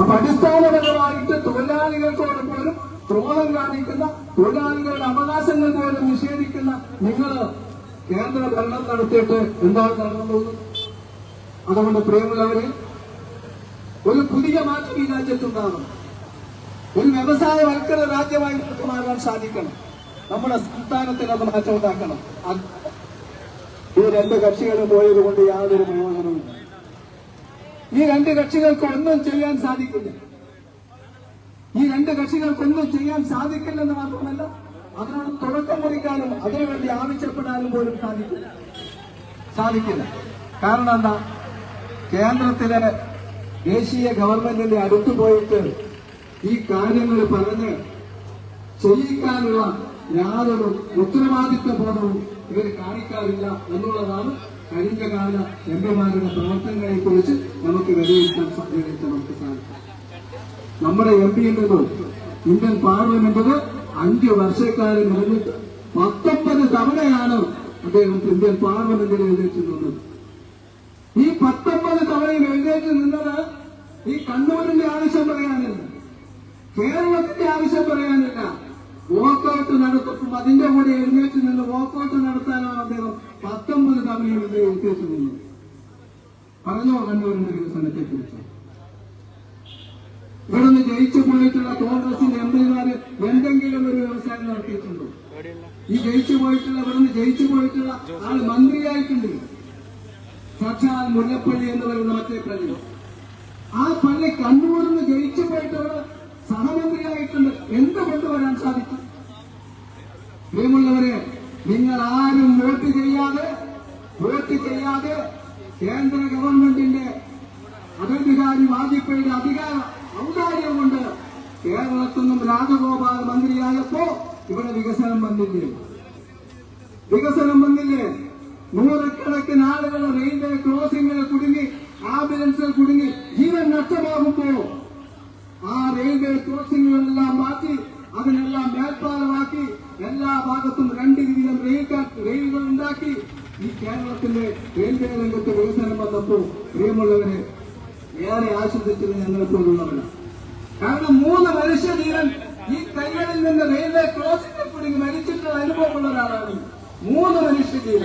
അപ്പൊ അടിസ്ഥാനപരമായിട്ട് തൊഴിലാളികൾക്കോട് പോലും ക്രോധം കാണിക്കുന്ന തൊഴിലാളികളുടെ അവകാശങ്ങൾ പോലും നിഷേധിക്കുന്ന നിങ്ങൾ കേന്ദ്ര ഭരണം നടത്തിയിട്ട് എന്താണ് നടന്നത്? അതുകൊണ്ട് പ്രിയമുള്ളവരെ ഒരു പുതിയ മാറ്റം ഈ രാജ്യത്തുണ്ടാകണം. ഒരു വ്യവസായവൽക്കര രാജ്യമായി മാറാൻ സാധിക്കണം. നമ്മുടെ സംസ്ഥാനത്തിന് അത് മാറ്റം ഉണ്ടാക്കണം ഈ രണ്ട് കക്ഷികളും പോയത് കൊണ്ട് യാതൊരു പ്രയോജനവുമില്ല. ഈ രണ്ട് കക്ഷികൾക്ക് ഒന്നും ചെയ്യാൻ സാധിക്കില്ല. ഈ രണ്ട് കക്ഷികൾക്കൊന്നും ചെയ്യാൻ സാധിക്കില്ലെന്ന് മാത്രമല്ല അതിനോട് തുടക്കം കുറിക്കാനും അതിനുവേണ്ടി ആവശ്യപ്പെടാനും പോലും സാധിക്കില്ല. സാധിക്കില്ല. കാരണം എന്താ? കേന്ദ്രത്തിലെ ദേശീയ ഗവൺമെന്റിന്റെ അടുത്ത് പോയിട്ട് ഈ കാര്യങ്ങൾ പറഞ്ഞ് ചെയ്യിക്കാനുള്ള യാതൊരു ഉത്തരവാദിത്വ ബോധവും ഇവർ കാണിക്കാറില്ല എന്നുള്ളതാണ് കഴിഞ്ഞ കാല എം പിമാരുടെ പ്രവർത്തനങ്ങളെ കുറിച്ച് നമുക്ക് വിലയിരുത്താൻ സാധ്യത നമുക്ക് സാധിക്കും നമ്മുടെ എം പി ഉണ്ടല്ലോ ഇന്ത്യൻ പാർലമെന്റിന് അഞ്ച് വർഷക്കാലം നിറഞ്ഞിട്ട് പത്തൊമ്പത് തവണയാണ് അദ്ദേഹം ഇന്ത്യൻ പാർലമെന്റിൽ എഴുന്നേറ്റ് നിന്നത് ഈ പത്തൊമ്പത് തവണയും എഴുന്നേറ്റ് നിന്നത് ഈ കണ്ണൂരിന്റെ ആവശ്യം പറയാനില്ല. കേരളത്തിന്റെ ആവശ്യം പറയാനില്ല. വോക്കൌട്ട് നടത്തും. അതിന്റെ കൂടെ എഴുന്നേറ്റ് നിന്ന് വോക്കൌട്ട് നടത്താനാണ് അദ്ദേഹം പത്തൊമ്പത് എഴുന്നേറ്റ് നിന്നത് പറഞ്ഞോ കണ്ണൂരിന്റെ വികസനത്തെ കുറിച്ച്. ഇവിടുന്ന് ജയിച്ചു പോയിട്ടുള്ള കോൺഗ്രസിന്റെ എം എന്തെങ്കിലും ഒരു വ്യവസായം നടത്തിയിട്ടുണ്ടോ? ഈ ജയിച്ചു പോയിട്ടുള്ള ഇവിടുന്ന് ജയിച്ചു പോയിട്ടുള്ള ആൾ മന്ത്രിയായിട്ടുണ്ട്. സാക്ഷാൽ മുല്ലപ്പള്ളി എന്ന് പറയുന്ന മറ്റേ പള്ളി. ആ പള്ളി കണ്ണൂരിൽ നിന്ന് ജയിച്ചു പോയിട്ടുള്ള സഹമന്ത്രിയായിട്ടുണ്ട്. എന്ത് കൊണ്ടുവരാൻ സാധിക്കും പ്രിയമുള്ളവരെ നിങ്ങൾ ആരും കേന്ദ്ര ഗവൺമെന്റിന്റെ അതധികാരി വാജ്പേയിയുടെ അധികാര ഔദാര്യം കൊണ്ട് കേരളത്തിൽ നിന്നും രാജഗോപാൽ മന്ത്രിയായപ്പോ ഇവിടെ വികസനം വന്നില്ലേ? വികസനം വന്നില്ലേ? നൂറക്കണക്കിന് ആളുകൾ റെയിൽവേ ക്രോസിംഗിൽ കുടുങ്ങി ആംബുലൻസിൽ കുടുങ്ങി ജീവൻ നഷ്ടമാകുമ്പോ ആ റെയിൽവേ ക്രോസിംഗുകളെല്ലാം മാറ്റി അതിനെല്ലാം മേൽപ്പാലമാക്കി എല്ലാ ഭാഗത്തും രണ്ട് വീതം റെയിൽ റെയിലുകൾ ഉണ്ടാക്കി ഈ കേരളത്തിന്റെ റെയിൽവേ രംഗത്ത് വികസനം വന്നപ്പോൾ പ്രിയമുള്ളവര് ഏറെ ആശ്വസിച്ചത് ഞങ്ങളെ പോലുള്ളവരാണ് കാരണം മൂന്ന് മനുഷ്യധീരം ഈ കൈകളിൽ നിന്ന് റെയിൽവേ ക്രോസിംഗിൽ കുടുങ്ങി മരിച്ചിട്ടുള്ള അനുഭവമുള്ള ഒരാളാണ് മൂന്ന് മനുഷ്യജീവൻ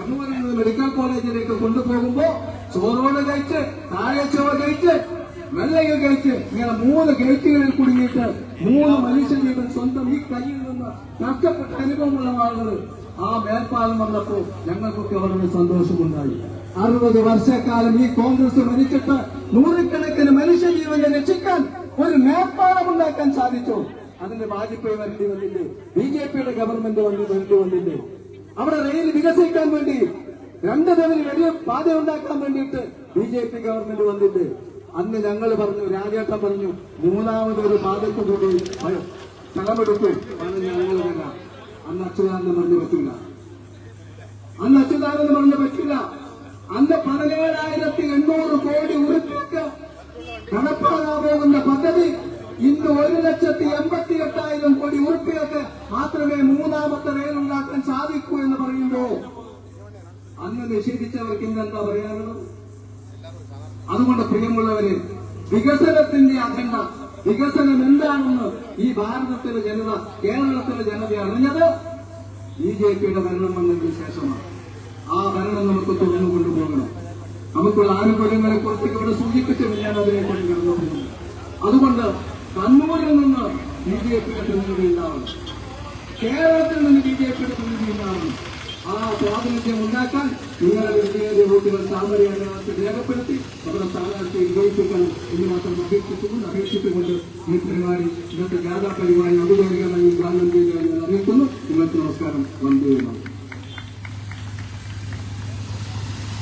എന്ന് പറയുന്നത് മെഡിക്കൽ കോളേജിലേക്ക് കൊണ്ടുപോകുമ്പോ ചോറോട് കഴിച്ച് താഴെ ചോറ് കഴിച്ച് വെള്ളയിൽ കഴിച്ച് ഇങ്ങനെ മൂന്ന് ഗേറ്റുകളിൽ കുടുങ്ങിയിട്ട് മൂന്ന് മനുഷ്യജീവൻ സ്വന്തം ഈ കയ്യിൽ നിന്ന് നഷ്ടപ്പെട്ട അനുഭവമുള്ള ആളുകൾ ആ മേൽപ്പാലം വന്നപ്പോ ഞങ്ങൾക്കൊക്കെ വളരെ സന്തോഷമുണ്ടായി. അറുപത് വർഷക്കാലം ഈ കോൺഗ്രസ് ഭരിച്ചിട്ട് നൂറുകണക്കിന് മനുഷ്യജീവനെ രക്ഷിക്കാൻ ഒരു മേൽപ്പാലം ഉണ്ടാക്കാൻ സാധിച്ചു. അതിന്റെ വാജ്പേയി വരേണ്ടി വന്നില്ലേ? ബി ജെ പിയുടെ ഗവൺമെന്റ് വന്ന് വരേണ്ടി വന്നില്ലേ? അവിടെ റെയിൽ വികസിക്കാൻ വേണ്ടി രണ്ട് തവണ വലിയ പാത ഉണ്ടാക്കാൻ വേണ്ടിയിട്ട് ബി ജെ പി ഗവൺമെന്റ് വന്നില്ലേ? അന്ന് ഞങ്ങൾ പറഞ്ഞു രാജേട്ടൻ പറഞ്ഞു മൂന്നാമതൊരു പാതയ്ക്ക് കൂടി സ്ഥലമെടുത്തു അന്ന് ഞങ്ങൾ അന്ന് അച്യുതാനന്ദൻ പറഞ്ഞു പറ്റില്ല അന്ന് അച്യുതാനന്ദൻ പറഞ്ഞു പറ്റില്ല അന്ന് പതിനേഴായിരത്തി എണ്ണൂറ് കോടി ഉറുപ്പിക്ക് നടപ്പാകാൻ പോകുന്ന പദ്ധതി ഇന്ന് ഒരു ലക്ഷത്തി എൺപത്തി എട്ടായിരം കോടി ഉറുപ്പികൾക്ക് മാത്രമേ മൂന്നാമത്തെ റെയിൽ ഉണ്ടാക്കാൻ സാധിക്കൂ എന്ന് പറയുമ്പോ അന്ന് നിഷേധിച്ചവർക്ക് ഇന്ന് എന്താ പറയാനുള്ളത്? അതുകൊണ്ട് പ്രിയമുള്ളവരെ വികസനത്തിന്റെ അജണ്ട വികസനം എന്താണെന്ന് ഈ ഭാരതത്തിലെ ജനത കേരളത്തിലെ ജനത അറിഞ്ഞത് ബി ജെ പിയുടെ ഭരണം വന്നതിന് ശേഷമാണ്. ആ ഭരണം നമുക്ക് തുടർന്നു കൊണ്ടുപോകണം. നമുക്കുള്ള ആനുകൂല്യങ്ങളെ കുറിച്ച് ഇവിടെ സൂചിപ്പിച്ചിട്ട് ഞാൻ അതിനെക്കുറിച്ച് കടന്നു പോകുന്നു അതുകൊണ്ട് കണ്ണൂരിൽ നിന്ന് ബി ജെ പിയുടെ പ്രതിനിധി ഉണ്ടാവണം. കേരളത്തിൽ നിന്ന് ബി ജെ പിയുടെ പ്രതിനിധി ഉണ്ടാവണം. ആ പ്രാതിനിധ്യം ഉണ്ടാക്കാൻ നിങ്ങളുടെ വോട്ടുകൾ താമരയായിട്ട് രേഖപ്പെടുത്തി അവരുടെ സ്ഥാനാർത്ഥിയെ വിജയിപ്പിക്കാൻ എന്ന് മാത്രം അപേക്ഷിച്ചുകൊണ്ട് അപേക്ഷിച്ചുകൊണ്ട് ഈ ഇന്നത്തെ ജാഥാ പരിപാടി ഔദ്യോഗികമായി ഉദ്ഘാടനം ചെയ്യുക ഞാൻ അറിയിക്കുന്നു. നിങ്ങൾക്ക് നമസ്കാരം.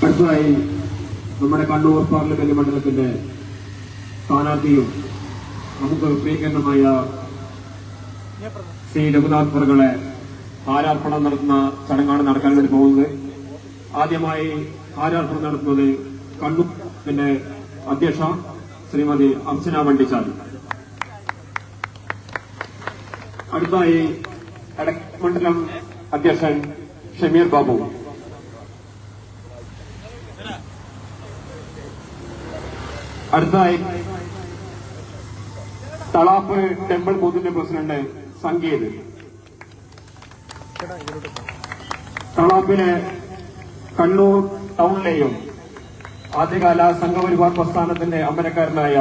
അടുത്തതായി നമ്മുടെ കണ്ണൂർ പാർലമെന്റ് മണ്ഡലത്തിന്റെ സ്ഥാനാർത്ഥിയും നമുക്ക് പ്രിയങ്കരനുമായ ശ്രീ രഘുനാഥ് പുറകളെ ഹാരാർപ്പണം നടത്തുന്ന ചടങ്ങാണ് നടക്കാൻ വേണ്ടി പോകുന്നത്. ആദ്യമായി ഹാരാർപ്പണം നടത്തുന്നത് കണ്ണൂരിന്റെ അധ്യക്ഷ ശ്രീമതി അർച്ചന വണ്ടിച്ചാൽ അടുത്തായി മണ്ഡലം അധ്യക്ഷൻ ഷമീർ ബാബു. അടുത്തായി തളാപ്പ് ടെമ്പിൾ ബൂത്തിന്റെ പ്രസിഡന്റ് സംഗീത്. തളാപ്പിലെ കണ്ണൂർ ടൗണിലെയും ആദ്യകാല സംഘപരിവാർ പ്രസ്ഥാനത്തിന്റെ അമരക്കാരനായ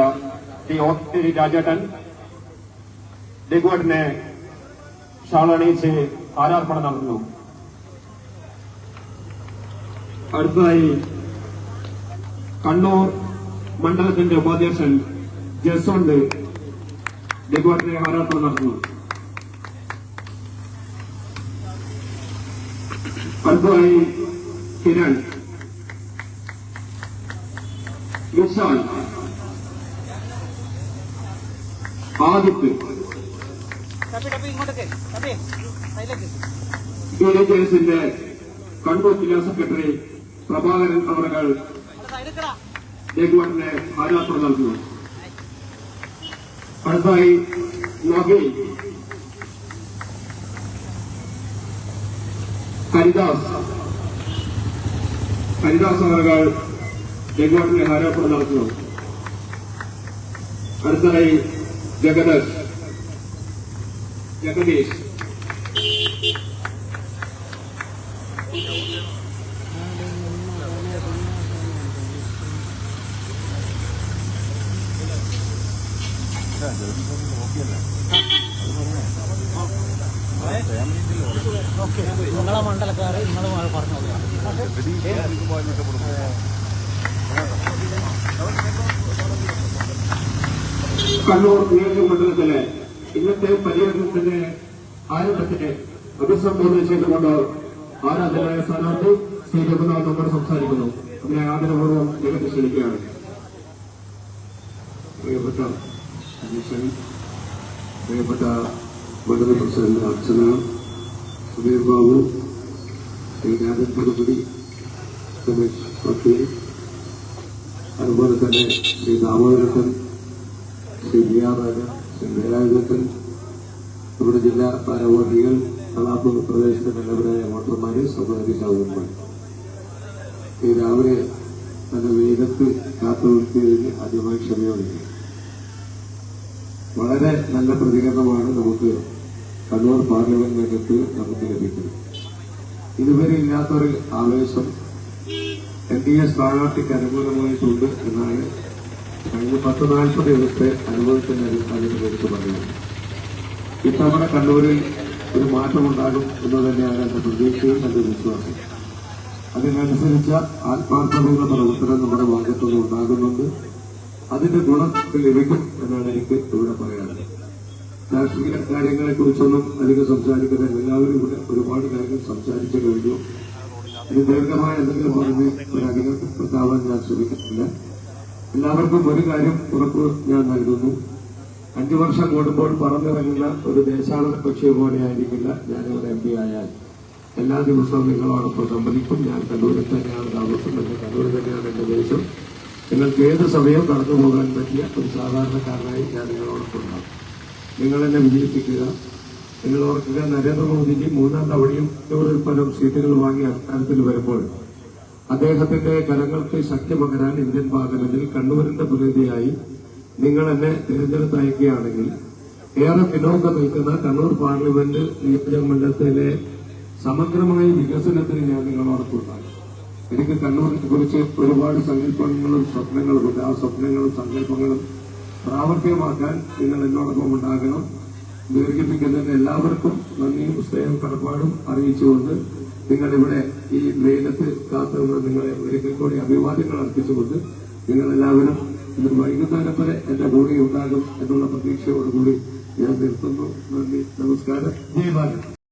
ടി ഓത്തിരി രാജേട്ടൻ ഡെഗുവട്ടിനെ ഷാളണിയിച്ച് ആരാർപ്പണം നടത്തുന്നു അടുത്തതായി കണ്ണൂർ മണ്ഡലത്തിന്റെ ഉപാധ്യക്ഷൻ ജസ്വണ്ട് ഡെഗുവട്ടിനെ ആരാർപ്പണം നടത്തുന്നു അടുത്തതായി കിരൺ വിശാൽ ആദിത്യ എസിന്റെ കണ്ണൂർ ജില്ലാ സെക്രട്ടറി പ്രഭാകരൻ അവർ ഡെഗുവട്ടിനെ ആരാധന നൽകുന്നു. അടുത്തായി നബി ഹരിദാസ്. ഹരിദാസ് അവരകൾ ഡെഗുവട്ടിനെ ആരാധന നടത്തുന്നു. അടുത്തായി ജഗദീഷ്. ജഗദീഷ് നിങ്ങളെ മണ്ഡലക്കാർ നിങ്ങൾ പറഞ്ഞു കണ്ണൂർ നിയോജക മണ്ഡലത്തിലെ ഇന്നത്തെ പര്യടനത്തിന്റെ ആരംഭത്തിന് അഭിസംബോധന ചെയ്തുകൊണ്ട് ആരാധനായ സ്ഥാനാർത്ഥി ശ്രീ രഘുനാഥ് നമ്മൾ സംസാരിക്കുന്നു. അതിനെ ആദരപൂർവം ജഗത്ത് ക്ഷണിക്കുകയാണ് പ്രിയപ്പെട്ട പ്രിയപ്പെട്ട മണ്ഡല പ്രസിഡന്റ് അർച്ചന സുധീർ ബാബു ശ്രീ രാജൻ പടുപടി രമേശ് വക്കീൽ അതുപോലെ തന്നെ ശ്രീ ദാമോദരത്തൻ ശ്രീ ബി ആർ രാജ ശ്രീ വേലായുധൻ നമ്മുടെ ജില്ലാ ഭാരവാഹികൾ കലാപ പ്രദേശത്തെ നല്ലവരായ വോട്ടർമാര് സഹോദരി സഹോദരന്മാർ ഈ രാവിലെ നല്ല വെയിലത്ത് കാത്തു നിർത്തിയതിന് ആദ്യമായി ക്ഷമയോടെ വളരെ നല്ല പ്രതികരണമാണ് നമുക്ക് കണ്ണൂർ പാർലമെന്റ് രംഗത്ത് നമുക്ക് ലഭിക്കുന്നു. ഇതുവരെ ഇല്ലാത്തൊരു ആവേശം എൻ ഡി എ സ്ഥാനാർത്ഥിക്ക് അനുകൂലമായിട്ടുണ്ട് എന്നാണ് കഴിഞ്ഞ പത്ത് നാൽപ്പത് ദിവസത്തെ അനുഭവത്തിന്റെ അടിസ്ഥാനത്തിൽ എടുത്തു പറയുന്നത്. ഇത്തവണ കണ്ണൂരിൽ ഒരു മാറ്റമുണ്ടാകും എന്ന് തന്നെയാണ് എന്റെ പ്രതീക്ഷയും എന്റെ വിശ്വാസം അതിനനുസരിച്ച ആത്മാർത്ഥതയുള്ള പ്രവർത്തനം നമ്മുടെ ഭാഗത്തുനിന്ന് ഉണ്ടാകുന്നുണ്ട്. അതിന്റെ ഗുണം ലഭിക്കും എന്നാണ് എനിക്ക് ഇവിടെ പറയാനുള്ളത്. രാഷ്ട്രീയ കാര്യങ്ങളെ കുറിച്ചൊന്നും അധികം സംസാരിക്കുന്നത് എല്ലാവരും ഇവിടെ ഒരുപാട് കാര്യങ്ങൾ സംസാരിച്ചു കഴിഞ്ഞു. ഇത് ദീർഘമായ എന്തെങ്കിലും പറഞ്ഞ് ഒരധികം അധികപ്പെടുത്താവാൻ ഞാൻ ശ്രമിക്കുന്നില്ല. എല്ലാവർക്കും ഒരു കാര്യം ഉറപ്പ് ഞാൻ നൽകുന്നു. അഞ്ചു വർഷം കൂടുമ്പോൾ പറഞ്ഞിറങ്ങുന്ന ഒരു ദേശാടന പക്ഷിയെ പോലെ ആയിരിക്കില്ല ഞാനിവിടെ എം പി ആയാൽ. എല്ലാ ദിവസവും നിങ്ങളോടൊപ്പം സംബന്ധിക്കും ഞാൻ കണ്ണൂരിൽ തന്നെയാണ് താമസം എന്റെ കണ്ണൂർ തന്നെയാണ് എന്റെ ദേശം. നിങ്ങൾക്ക് ഏത് സമയവും കടന്നു പോകാൻ പറ്റിയ ഒരു സാധാരണക്കാരനായി ഞാൻ നിങ്ങളോടൊപ്പം ഉണ്ടാകും. നിങ്ങൾ എന്നെ വിജയിപ്പിക്കുക. നിങ്ങൾ ഓർക്കുക നരേന്ദ്രമോദിജി മൂന്നാം തവണയും നൂറിൽ പരം സീറ്റുകൾ വാങ്ങിയ അധികാരത്തിൽ വരുമ്പോൾ അദ്ദേഹത്തിന്റെ കരങ്ങൾക്ക് ശക്തി പകരാൻ ഇന്ത്യൻ പാർലമെന്റിൽ കണ്ണൂരിന്റെ പ്രതിനിധിയായി നിങ്ങൾ എന്നെ തിരഞ്ഞെടുത്ത് അയക്കുകയാണെങ്കിൽ ഏറെ പിന്നോക്കം നിൽക്കുന്ന കണ്ണൂർ പാർലമെന്റ് നിയോജക മണ്ഡലത്തിലെ സമഗ്രമായ വികസനത്തിന് ഞാൻ നിങ്ങളോടൊപ്പം ഉണ്ടാകും എനിക്ക് കണ്ണൂരിനെ കുറിച്ച് ഒരുപാട് സങ്കല്പങ്ങളും സ്വപ്നങ്ങളുമുണ്ട്. ആ സ്വപ്നങ്ങളും സങ്കല്പങ്ങളും പ്രാവർത്തികമാക്കാൻ നിങ്ങൾ എന്നോടൊപ്പം ഉണ്ടാകണം. ദീർഘിപ്പിക്കുന്നതിന് എല്ലാവർക്കും നന്ദിയും സ്നേഹവും കടപ്പാടും അറിയിച്ചുകൊണ്ട് നിങ്ങളിവിടെ ഈ വെയിലത്ത് കാത്തുകൊണ്ട് നിങ്ങളെ ഒരിക്കൽ കൂടി അഭിവാദ്യങ്ങൾ അർപ്പിച്ചുകൊണ്ട് നിങ്ങളെല്ലാവരും ഇന്ന് വൈകുന്നേരം വരെ എന്റെ കൂടെ ഉണ്ടാകും എന്നുള്ള പ്രതീക്ഷയോടുകൂടി ഞാൻ നിർത്തുന്നു. നന്ദി നമസ്കാരം. ജയ്